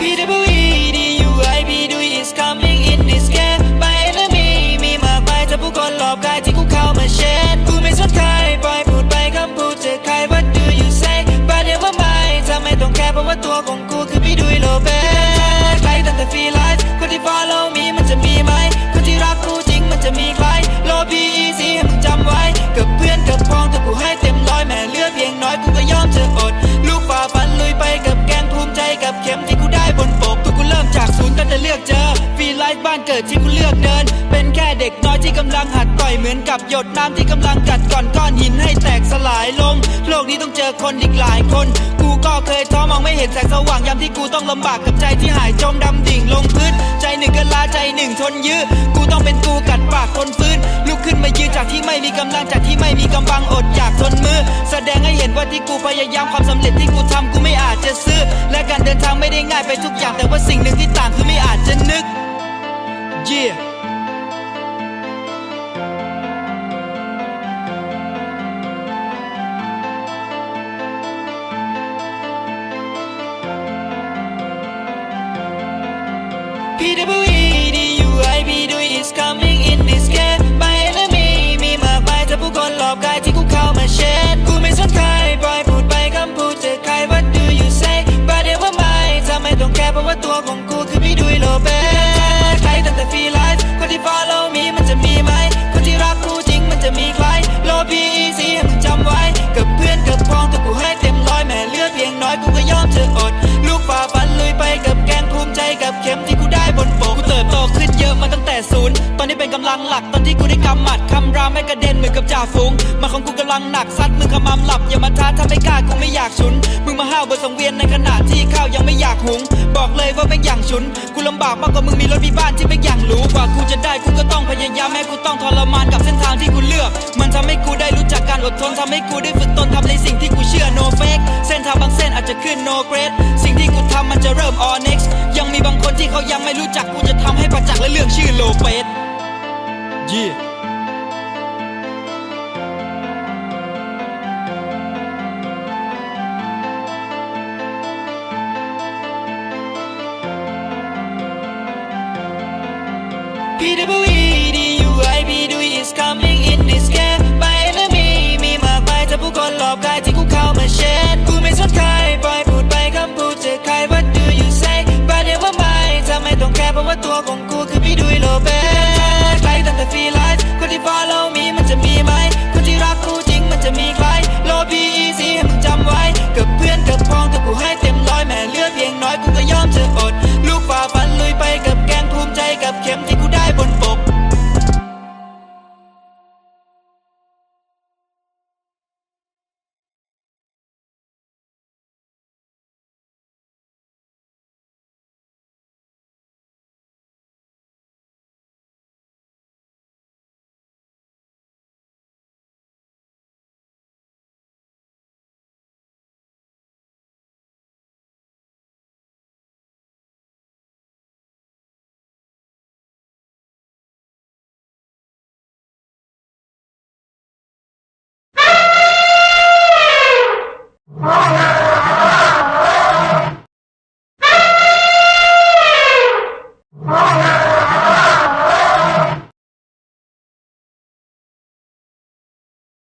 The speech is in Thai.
PWE DUIP do is coming in this game My enemy มีมากมายจะผู้คนหลอบกาย บ้านเกิดที่กูเลือกเดิน เป็นแค่เด็กน้อยที่กำลังหัดต่อยเหมือนกับหยดน้ำที่กำลังกัดก่อนก้อนหินให้แตกสลายลง โลกนี้ต้องเจอคนอีกหลายคน กูก็เคยท้อมองไม่เห็นแสงสว่างยามที่กูต้องลำบากกับใจที่หายจมดำดิ่งลงพื้น ใจหนึ่งก็ลาใจหนึ่งทนยื้อกูต้องเป็นกูกัดปากคนฟื้น ลุกขึ้นมายืนจากที่ไม่มีกำลังจากที่ไม่มีกำบังอดอยากทนมือ แสดงให้เห็นว่าที่กูพยายามความสำเร็จที่กูทำกูไม่อาจจะซื้อ และการเดินทางไม่ได้ง่ายไปทุกอย่างแต่ว่าสิ่งหนึ่งที่ต่างคือไม่อาจจะนึก Yeah. Peter หลักตอนที่กูได้กำหมัดคำรามไม่กระเด็นเหมือนกับจ่าฝูงมาของกูกำลังหนักซัดมึงขมำหลับอย่ามาท้าถ้าไม่กล้ากูไม่อยากฉุนมึงมาห้าวบนสังเวียนในขณะที่ข้าวยังไม่อยากหุง บอกเลยว่าไม่งอย่างฉุนกูลำบากมากกว่ามึงมีรถมีบ้านที่ไม่อย่างหรูกว่ากูจะได้กูก็ต้องพยายามแม้กูต้องทรมานกับเส้นทางที่กูเลือก มันทำให้กูได้รู้จักการอดทนทำให้กูได้ฝึกตนทำในสิ่งที่กูเชื่อ no fake เส้นทางบางเส้นอาจจะขึ้น no grade สิ่งที่กูทำมันจะเริ่ม all next ยังมีบางคนที่เขายังไม่ yeah PWE DUIP do is coming in this game My enemy มีมากมายถ้าผู้คนหลอกกาย